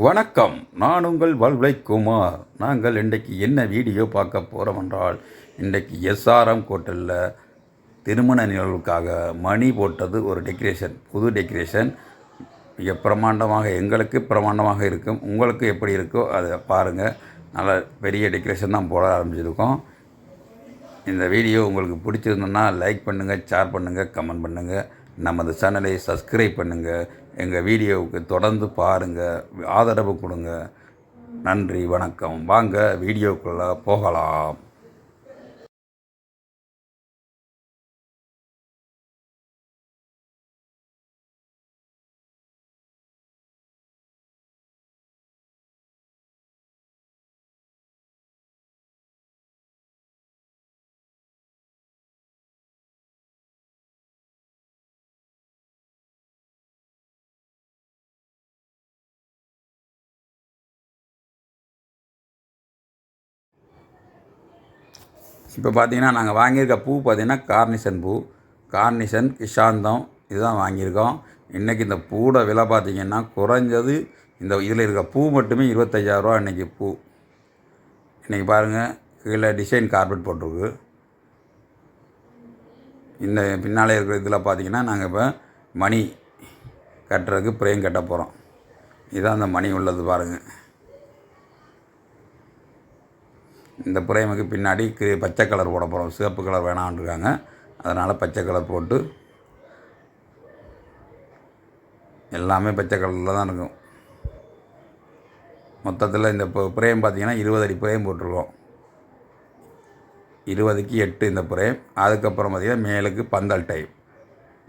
வணக்கம். நான் உங்கள் வாழ்வை குமார். நாங்கள் இன்றைக்கு என்ன வீடியோ பார்க்க போகிறோம் என்றால் இன்றைக்கு எஸ்ஆர்எம் கோட்டலில் திருமண நிகழ்வுக்காக மணி போட்டது ஒரு டெக்கரேஷன் புது டெக்கரேஷன் மிக பிரமாண்டமாக எங்களுக்கு பிரமாண்டமாக இருக்கும். உங்களுக்கு எப்படி இருக்கோ அதை பாருங்கள் நல்ல பெரிய டெக்கரேஷன் தான் போட ஆரம்பிச்சிருக்கோம். இந்த வீடியோ உங்களுக்கு பிடிச்சிருந்தோன்னா லைக் பண்ணுங்கள் ஷேர் பண்ணுங்கள் கமெண்ட் பண்ணுங்கள் நமது சேனலை சப்ஸ்கிரைப் பண்ணுங்கள் எங்கள் வீடியோவுக்கு தொடர்ந்து பாருங்கள் ஆதரவு கொடுங்க. நன்றி வணக்கம். வாங்க வீடியோக்குள்ளே போகலாம். இப்போ பார்த்தீங்கன்னா நாங்கள் வாங்கியிருக்க பூ பார்த்தீங்கன்னா கார்னிசன் பூ கார்னிசன் கிஷாந்தம் இதுதான் வாங்கியிருக்கோம். இன்றைக்கி இந்த பூவோட விலை பார்த்தீங்கன்னா குறைஞ்சது இந்த இதில் இருக்க பூ மட்டுமே இருபத்தஞ்சாயிரரூவா இன்றைக்கி பூ. இன்றைக்கி பாருங்கள் கீழே டிசைன் கார்பெட் போட்டிருக்கு. இந்த பின்னாலே இருக்கிற இதில் பார்த்தீங்கன்னா நாங்கள் இப்போ மணி கட்டுறதுக்கு பிரேம் கட்ட போகிறோம். இதுதான் அந்த மணி உள்ளது பாருங்கள் இந்த பிரேமுக்கு பின்னாடி கு- பச்சை கலர் போட போகிறோம் சிவப்பு கலர் வேணான்ருக்காங்க. அதனால் பச்சை கலர் போட்டு எல்லாமே பச்சை கலரில் தான் இருக்கும். மொத்தத்தில் இந்த இப்போ பிரேம் பார்த்தீங்கன்னா இருபது அடி பிரேம் போட்டிருக்கோம். இருபதுக்கு எட்டு இந்த பிரேம் அதுக்கப்புறம் பார்த்திங்கன்னா மேலுக்கு பந்தல் டைப்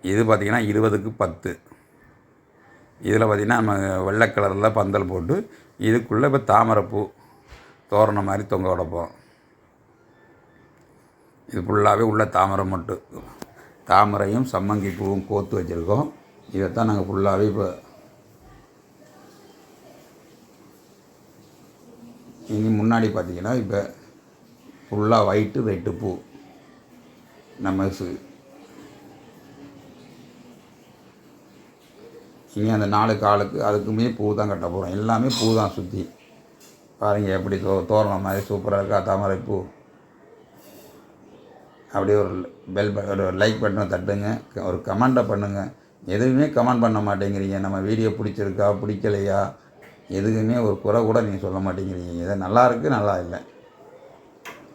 இது பார்த்திங்கன்னா இருபதுக்கு பத்து. இதில் பார்த்திங்கன்னா நம்ம வெள்ளை கலரில் பந்தல் போட்டு இதுக்குள்ளே இப்போ தாமரைப்பூ தோரணம் மாதிரி தொங்க விட இது ஃபுல்லாகவே உள்ள தாமரை மட்டும் தாமரையும் சம்மங்கி பூவும் கோத்து வச்சுருக்கோம். இதைத்தான் நாங்கள் ஃபுல்லாகவே இப்போ இனி முன்னாடி பார்த்தீங்கன்னா இப்போ ஃபுல்லாக ஒயிட்டு ரெட்டு பூ. நம்ம சு இனி அந்த நாலு காலுக்கு அதுக்குமே பூ தான் கட்ட போகிறோம் எல்லாமே பூ தான் சுற்றி பாருங்கள் எப்படி தோ தோரணம் மாதிரி சூப்பராக இருக்கா தாமரை பூ. அப்படியே ஒரு பெல் ஒரு லைக் பட்டனை தட்டுங்க க- ஒரு கமெண்ட்டை பண்ணுங்கள் எதுவுமே கமெண்ட் பண்ண மாட்டேங்கிறீங்க. நம்ம வீடியோ பிடிச்சிருக்கா பிடிக்கலையா? எதுவுமே ஒரு குறை கூட நீங்கள் சொல்ல மாட்டேங்கிறீங்க. இதை நல்லா இருக்குது நல்லா இல்லை.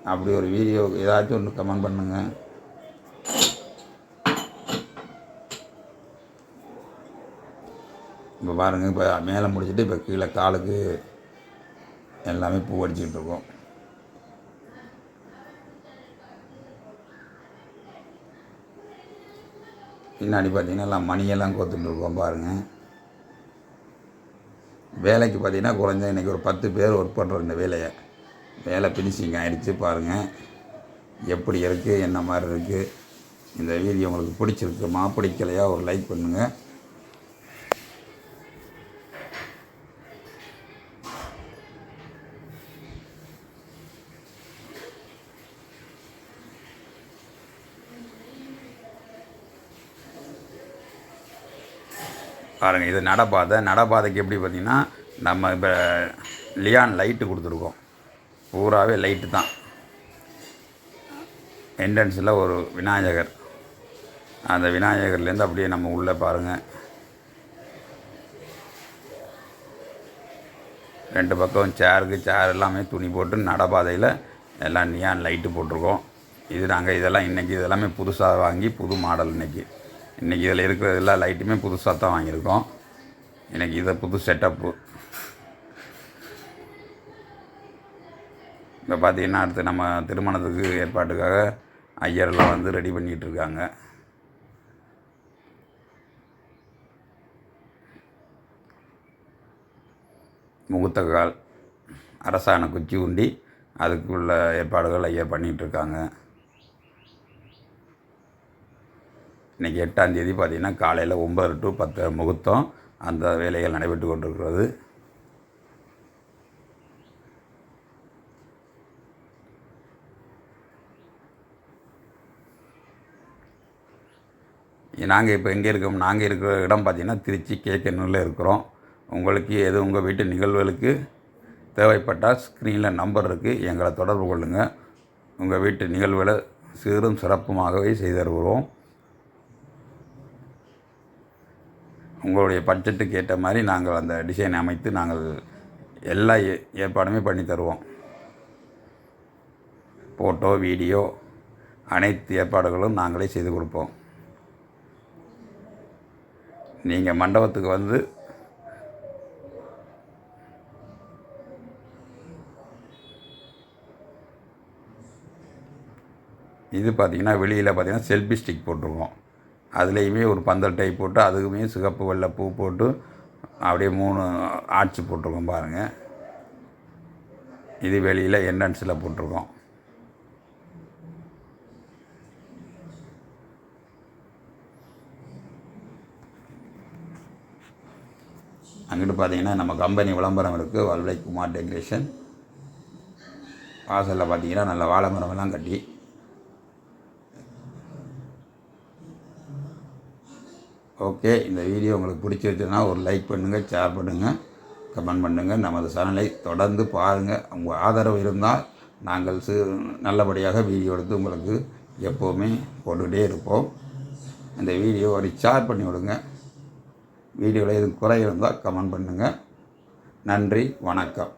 அப்படி ஒரு வீடியோ ஏதாச்சும் ஒன்று கமெண்ட் பண்ணுங்கள் இப்போ பாருங்கள் இப்போ மேலே முடிச்சுட்டு இப்போ கீழே காலுக்கு எல்லாமே பூ அடிச்சுக்கிட்டு இருக்கோம் பின்னாடி பார்த்தீங்கன்னா எல்லாம் மணியெல்லாம் கோத்துட்டு இருக்கோம் பாருங்கள் வேலைக்கு பார்த்தீங்கன்னா குறைஞ்ச இன்றைக்கி ஒரு பத்து பேர் ஒர்க் பண்ணுறோம் இந்த வேலையை. வேலை ஃபினிஷிங் ஆகிடுச்சு பாருங்கள் எப்படி இருக்குது என்ன மாதிரி இருக்குது இந்த வீடியோ உங்களுக்கு பிடிச்சிருக்குமா பிடிக்கலையா ஒரு லைக் பண்ணுங்கள் பாருங்கள் இது நடப்பாதை நடப்பாதைக்கு எப்படி பார்த்தீங்கன்னா நம்ம இப்போ லியான் லைட்டு கொடுத்துருக்கோம். பூராவே லைட்டு தான். என்ட்ரன்ஸில் ஒரு விநாயகர். அந்த விநாயகர்லேருந்து அப்படியே நம்ம உள்ளே பாருங்கள் ரெண்டு பக்கம் சேருக்கு சேர் எல்லாமே துணி போட்டு நடைபாதையில் எல்லாம் நியான் லைட்டு போட்டிருக்கோம். இது நாங்கள் இதெல்லாம் இன்றைக்கி இதெல்லாமே புதுசாக வாங்கி புது மாடல் இன்றைக்கி இன்றைக்கி இதில் இருக்கிற எல்லா லைட்டுமே புதுசாக தான் வாங்கியிருக்கோம். இன்றைக்கி இதை புது செட்டப்பு இப்போ பார்த்தீங்கன்னா அடுத்து நம்ம திருமணத்துக்கு ஏற்பாட்டுக்காக ஐயர்லாம் வந்து ரெடி பண்ணிகிட்டு இருக்காங்க. முகூர்த்தக்கால் அரசாணை குச்சி உண்டி அதுக்குள்ள ஏற்பாடுகள் ஐயர் பண்ணிகிட்ருக்காங்க இருக்காங்க இன்றைக்கி எட்டாந்தேதி பார்த்திங்கன்னா பார்த்தீங்கன்னா காலையில் ஒம்பது டு பத்து முகூர்த்தம் அந்த வேலைகள் நடைபெற்று கொண்டிருக்கிறது. நாங்கள் இப்போ எங்கே இருக்கோம்? நாங்கள் இருக்கிற இடம் பார்த்தீங்கன்னா திருச்சி கேக்கனூரில் இருக்கிறோம். உங்களுக்கு எது உங்கள் வீட்டு நிகழ்வுகளுக்கு தேவைப்பட்டால் ஸ்க்ரீனில் நம்பர் இருக்குது எங்களை தொடர்பு கொள்ளுங்கள் உங்கள் வீட்டு நிகழ்வுகளை சீரும் சிறப்புமாகவே செய்து தருகிறோம். உங்களுடைய பட்ஜெட்டுக்கு ஏற்ற மாதிரி நாங்கள் அந்த டிசைன் அமைத்து நாங்கள் எல்லா ஏ- ஏற்பாடுமே பண்ணி தருவோம். ஃபோட்டோ வீடியோ அனைத்து ஏற்பாடுகளும் நாங்களே செய்து கொடுப்போம். நீங்கள் மண்டபத்துக்கு வந்து இது பார்த்தீங்கன்னா வெளியில் பார்த்தீங்கன்னா செல்ஃபி ஸ்டிக் போட்டிருக்கோம். அதுலேயுமே ஒரு பந்தல் டைப் போட்டு அதுக்குமே சிகப்பு வெள்ளை பூ போட்டு அப்படியே மூணு ஆட்சி போட்டிருக்கோம் பாருங்கள் இது வெளியில் என்ட்ரன்ஸில் போட்டிருக்கோம். அங்கிட்டு பார்த்தீங்கன்னா நம்ம கம்பெனி விளம்பரம் இருக்குது வல்லை குமார் டெக்கரேஷன். வாசலில் பார்த்தீங்கன்னா நல்ல வாழை மரமெல்லாம் கட்டி ஓகே இந்த வீடியோ உங்களுக்கு பிடிச்சிருச்சுன்னா ஒரு லைக் பண்ணுங்கள் ஷேர் பண்ணுங்கள் கமெண்ட் பண்ணுங்கள் நமது சேனலை தொடர்ந்து பாருங்கள் உங்கள் ஆதரவு இருந்தால் நாங்கள் சு நல்லபடியாக வீடியோ எடுத்து உங்களுக்கு எப்போவுமே போட்டுக்கிட்டே இருப்போம். இந்த வீடியோ ஒரு ஷேர் பண்ணி விடுங்க. வீடியோவில் எதுவும் குறை இருந்தால் கமெண்ட் பண்ணுங்கள் நன்றி வணக்கம்.